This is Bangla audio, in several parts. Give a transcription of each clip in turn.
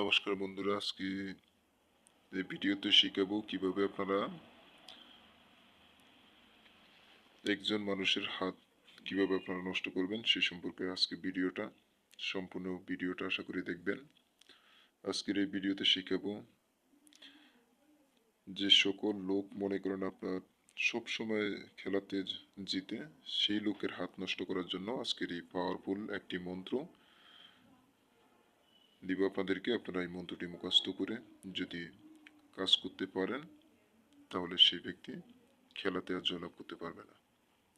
নমস্কার বন্ধুরা, আজকে এই ভিডিওতে শিখাবো কীভাবে আপনারা একজন মানুষের হাত কীভাবে আপনারা নষ্ট করবেন, সে সম্পর্কে আজকে ভিডিওটা, সম্পূর্ণ ভিডিওটা আশা করি দেখবেন। আজকের এই ভিডিওতে শিখাবো যে সকল লোক মনে করেন আপনার সব সময় খেলাতে জিতে, সেই লোকের হাত নষ্ট করার জন্য আজকের এই পাওয়ারফুল একটি মন্ত্র দিব আপনাদেরকে, আপনারা এই মন্ত্রটি মুখস্থ করে যদি কাজ করতে পারেন, তাহলে সেই ব্যক্তি খেলাতে আর জয়লাভ করতে পারবে না।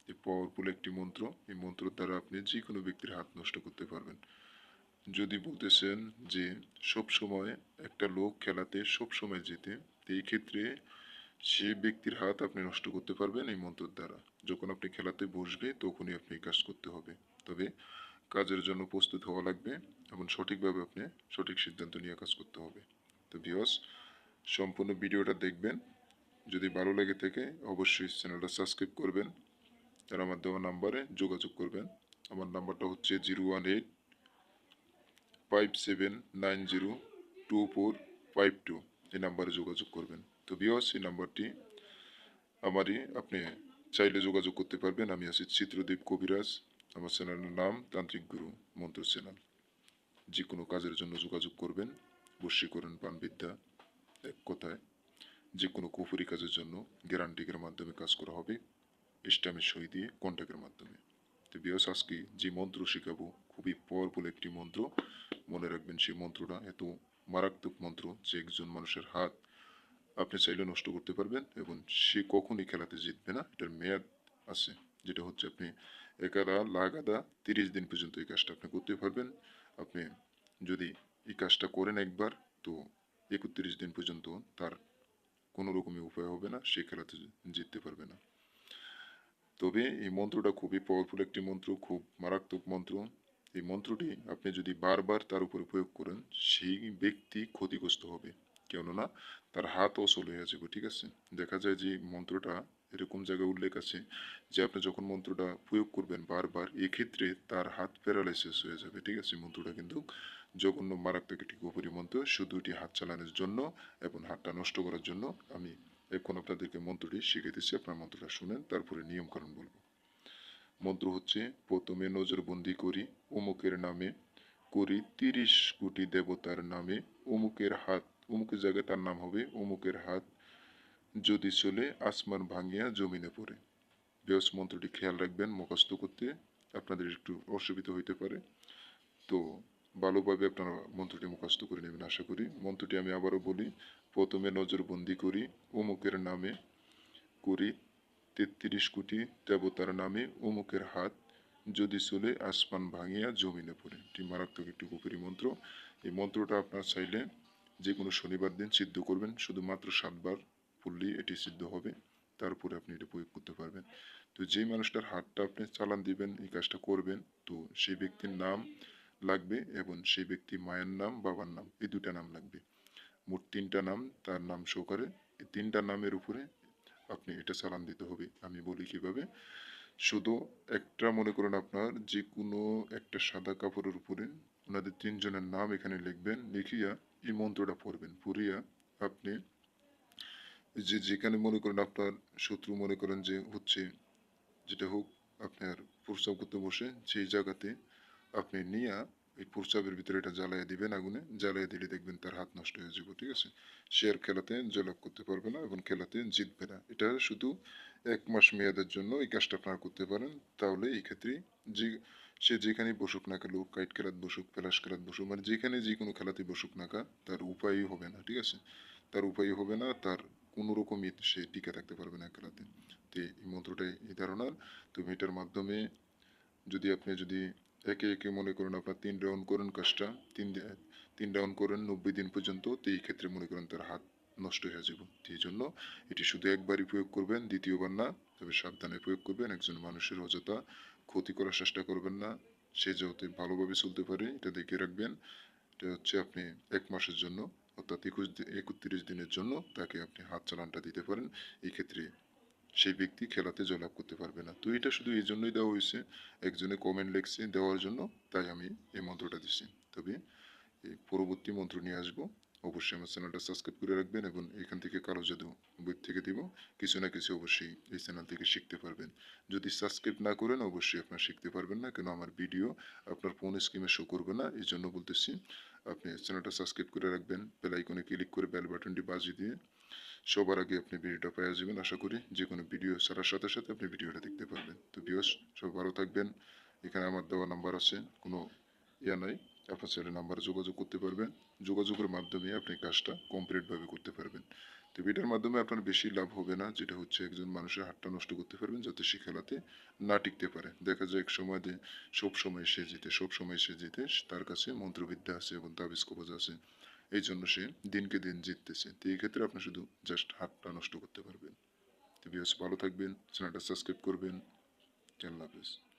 এই পাওয়ারফুল একটি মন্ত্র। এই মন্ত্রের দ্বারা আপনি যে কোনো ব্যক্তির হাত নষ্ট করতে পারবেন। যদি বলতেছেন যে, সব সময় একটা লোক খেলাতে সব সময় যেতে, এই ক্ষেত্রে সে ব্যক্তির হাত আপনি নষ্ট করতে পারবেন এই মন্ত্রের দ্বারা। যখন আপনি খেলাতে বসবে, তখনই আপনি কাজ করতে হবে। তবে কাজের জন্য প্রস্তুত হওয়া লাগবে এবং সঠিকভাবে আপনি সঠিক সিদ্ধান্ত নিয়ে কাজ করতে হবে। তো ভিওস সম্পূর্ণ ভিডিওটা দেখবেন। যদি ভালো লেগে থাকে, অবশ্যই চ্যানেলটা সাবস্ক্রাইব করবেন। আর আমার দেওয়া নাম্বারে যোগাযোগ করবেন। আমার নাম্বারটা হচ্ছে zero one eight five seven nine zero two four five two এই নাম্বারে যোগাযোগ করবেন। তো ভিওস এই নাম্বারটি আমারই, আপনি চাইলে যোগাযোগ করতে পারবেন। আমি আছি চিত্রদীপ কবিরাজ। আমার চ্যানেলের নাম তান্ত্রিক গুরু মন্ত্র চ্যানেল। যে কোনো কাজের জন্য যোগাযোগ করবেন বশীকরণ পানবিদ্যা এক কথায়, যে কোনো কুফুরি কাজের জন্য গ্যারান্টিকের মাধ্যমে কাজ করা হবে ইস্টামের সই দিয়ে কন্ট্যাক্টের মাধ্যমে। তো বিয়স আজকে যে মন্ত্র শেখাবো, খুবই পাওয়ারফুল একটি মন্ত্র। মনে রাখবেন সেই মন্ত্রটা এত মারাত্মক মন্ত্র যে একজন মানুষের হাত আপনি চাইলে নষ্ট করতে পারবেন এবং সে কখনই খেলাতে জিতবে না। এটার মেয়াদ আছে। যেটা হচ্ছে আপনি একাদা লাগাদা তিরিশ দিন পর্যন্ত এই কাজটা আপনি করতে পারবেন। আপনি যদি এই কাজটা করেন একবার, তো একত্রিশ দিন পর্যন্ত তার কোনো রকমই উপায় হবে না, সে খেলাতে জিততে পারবে না। তবে এই মন্ত্রটা খুবই পাওয়ারফুল একটি মন্ত্র, খুব মারাত্মক মন্ত্র। এই মন্ত্রটি আপনি যদি বারবার তার উপরে প্রয়োগ করেন, সেই ব্যক্তি ক্ষতিগ্রস্ত হবে। কেননা তার হাত অচল হয়ে যাবে, ঠিক আছে? দেখা যায় যে মন্ত্রটা এরকম জায়গায় উল্লেখ আছে যে আপনি যখন মন্ত্রটা প্রয়োগ করবেন বারবার, এক্ষেত্রে তার হাত প্যারালাইসিস হয়ে যাবে, ঠিক আছে? মন্ত্রটা কিন্তু জঘন্য মারাত্মক একটি গোপরী মন্ত্র, শুধু এটি হাত চালানোর জন্য এবং হাতটা নষ্ট করার জন্য আমি এখন আপনাদেরকে মন্ত্রটি শিখাইতেছি, আপনার মন্ত্রটা শুনেন, তারপরে নিয়মকানুন বলব। মন্ত্র হচ্ছে, প্রথমে নজরবন্দি করি, অমুকের নামে করি, তিরিশ কোটি দেবতার নামে অমুকের হাত, অমুকের জায়গায় তার নাম হবে অমুকের হাত যদি চলে আসমান ভাঙিয়া জমিনে পড়ে। বেহস মন্ত্রটি খেয়াল রাখবেন, মুখস্থ করতে আপনাদের একটু অসুবিধা হইতে পারে। তো ভালোভাবে আপনারা মন্ত্রটি মুখস্থ করে নেবেন, আশা করি। মন্ত্রটি আমি আবারও বলি, প্রথমে নজরবন্দি করি, অমুকের নামে করি, তেত্রিশ কোটি দেবতার নামে অমুকের হাত। যদি চলে আসমান ভাঙিয়া জমিনে পড়ে। এটি মারাত্মক একটি গভীর মন্ত্র। এই মন্ত্রটা আপনার চাইলে যে কোনো শনিবার দিন সিদ্ধ করবেন, শুধুমাত্র সাতবার। পড়লেই এটি সিদ্ধ হবে তারপরে আপনি এটা প্রয়োগ করতে পারবেন। তো যেই মানুষটার হাতটা আপনি চালান দিবেন, এই কাজটা করবেন, তো সেই ব্যক্তির নাম লাগবে এবং সেই ব্যক্তি মায়ের নাম, বাবার নাম, এই দুটা নাম লাগবে। মোট তিনটা নাম, তার নাম সহকারে এই তিনটা নামের উপরে আপনি এটা চালান দিতে হবে। আমি বলি কীভাবে? শুধু একটা মনে করেন আপনার যে কোনো একটা সাদা কাপড়ের উপরে ওনাদের তিনজনের নাম এখানে লিখবেন, লিখিয়া এই মন্ত্রটা পড়বেন। পড়িয়া আপনি যে যেখানে মনে করেন আপনার শত্রু মনে করেন যে হচ্ছে যেটা হোক আপনার প্রস্তাব করতে বসে, সেই জায়গাতে আপনি নিয়ে এই প্রস্তাবের ভিতরে এটা জ্বালাইয়া দিবেন আগুনে। জ্বালাইয়া দিলে দেখবেন তার হাত নষ্ট হয়ে যাবে, ঠিক আছে? সে আর খেলাতে জয়লাভ করতে পারবে না এবং খেলাতে জিতবে না। এটা শুধু এক মাস মেয়াদের জন্য এই কাজটা আপনারা করতে পারেন। তাহলে এই ক্ষেত্রে যে সে যেখানে বসুক না কেন, কাইট খেলাত বসুক, প্যালাস খেলাত বসুক মানে যেখানে যে কোনো খেলাতে বসুক না কা তার উপায়ই হবে না, ঠিক আছে? তার উপায়ই হবে না, তার কোনো রকমই সে টিকে থাকতে পারবে না খেলাতে। তো এই মন্ত্রটাই, এই ধারণার। তো এটার মাধ্যমে যদি আপনি যদি একে একে মনে করেন আপনার তিন রাউন্ড করেন কাজটা, তিন তিন রাউন্ড করেন নব্বই দিন পর্যন্ত, তো এই ক্ষেত্রে মনে করেন তার হাত নষ্ট হয়ে যাবে। এই জন্য এটি শুধু একবারই প্রয়োগ করবেন, দ্বিতীয়বার না, তবে সাবধানে প্রয়োগ করবেন। একজন মানুষের অযথা ক্ষতি করার চেষ্টা করবেন না। সে যাতে ভালোভাবে চলতে পারে, এটা দেখে রাখবেন। এটা হচ্ছে আপনি এক মাসের জন্য অর্থাৎ একুশ একত্রিশ দিনের জন্য তাকে আপনি হাত চালানটা দিতে পারেন। এক্ষেত্রে ক্ষেত্রে সেই ব্যক্তি খেলাতে জয়লাভ করতে পারবে না। তো এটা শুধু এই জন্যই দেওয়া হয়েছে। একজনে কমেন্ট লেখছে দেওয়ার জন্য, তাই আমি এই মন্ত্রটা দিচ্ছি তবে এই পরবর্তী মন্ত্র নিয়ে আসব। অবশ্যই আমার চ্যানেলটা সাবস্ক্রাইব করে রাখবেন এবং এখান থেকে কালো জাদু বই থেকে দিব। কিছু না কিছু অবশ্যই এই চ্যানেল থেকে শিখতে পারবেন। যদি সাবস্ক্রাইব না করেন, অবশ্যই আপনার শিখতে পারবেন না। কেন আমার ভিডিও আপনার ফোন স্ক্রিনে শো করবে না। এই জন্য বলতেছি, আপনি চ্যানেলটা সাবস্ক্রাইব করে রাখবেন। বেল আইকনে ক্লিক করে বেল বাটনটি বাজিয়ে দিয়ে সবার আগে আপনি ভিডিওটা পেয়ে যাবেন। আশা করি যে কোনো ভিডিও ছাড়ার সাথে সাথে আপনি ভিডিওটা দেখতে পারবেন। তো বিয়স সব ভালো থাকবেন। এখানে আমার দেওয়া নাম্বার আছে, কোনো ইয়া নাই। আপনার ছেলের নাম্বারে যোগাযোগ করতে পারবেন। যোগাযোগের মাধ্যমে আপনি কাজটা কমপ্লিটভাবে করতে পারবেন। তো এটার মাধ্যমে আপনার বেশি লাভ হবে না, যেটা হচ্ছে একজন মানুষের হাতটা নষ্ট করতে পারবেন যাতে সে খেলাতে না টিকতে পারে। দেখা যায় এক সময় সব সময় সে জিতে, সব সময় সে জিতে, তার কাছে মন্ত্রবিদ্যা আছে এবং তাবিজ কবজ আছে। এই জন্য সে দিনকে দিন জিততেছে। তো এই ক্ষেত্রে আপনি শুধু জাস্ট হাতটা নষ্ট করতে পারবেন। তো বিয়াস ভালো থাকবেন চ্যানেলটা সাবস্ক্রাইব করবেন। আল্লাহ হাফেজ।